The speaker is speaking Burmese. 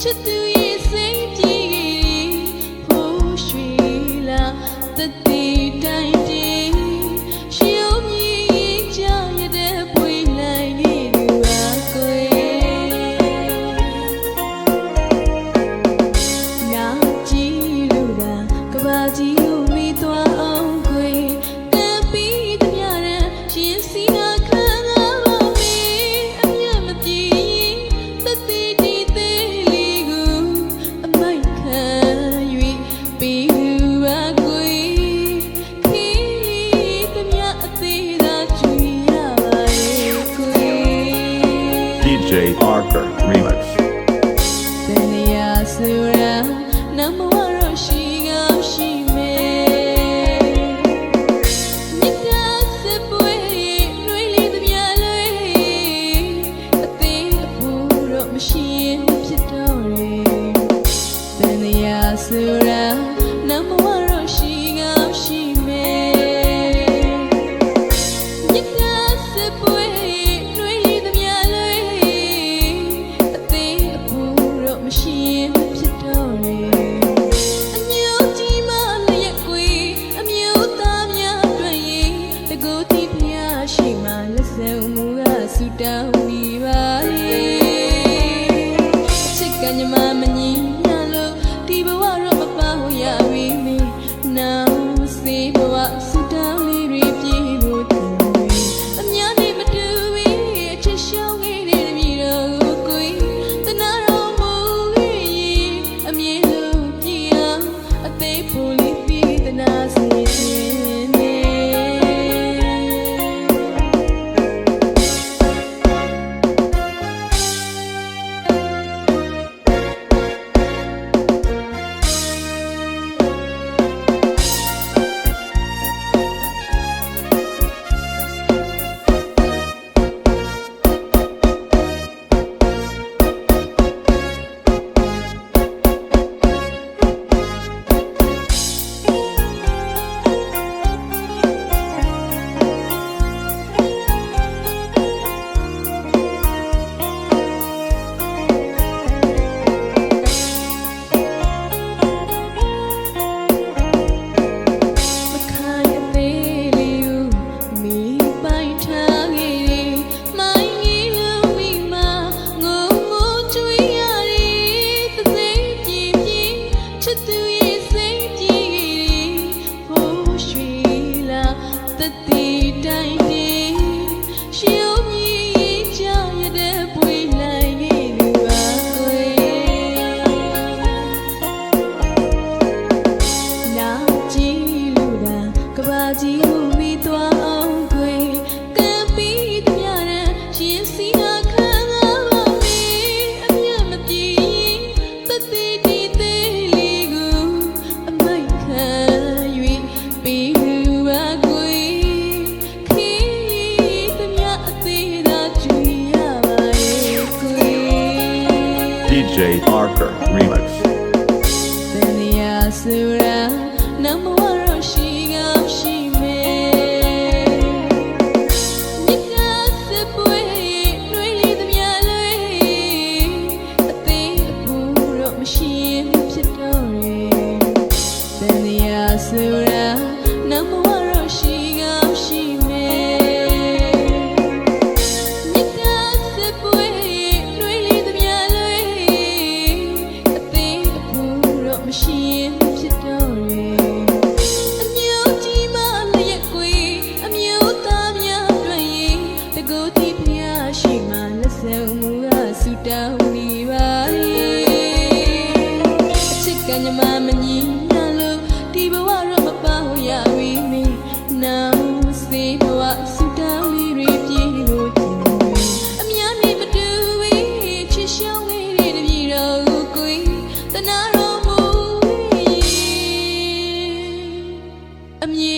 to do. မငြင်း Jimmy Parker Remix. Number one, she got she made. Nika se puede, no hay de mi aloe. A ti puro, me she me chitore. Then the ရှိမှလက်ဆောင်မူရဆူတောင်းနေပါရဲ့အချစ်ကညမမညီနာလို့ဒီဘဝတော့မပါဟိုရဝီမင်းနာမစေဘဝဆူတောင်းလေးတွေပြေလို့ခြင်းအများကြီးမတူဝေးချစ်ရှောင်းလေးတွေတပြေတော့ကိုယ်တနာတော့မူအမြင်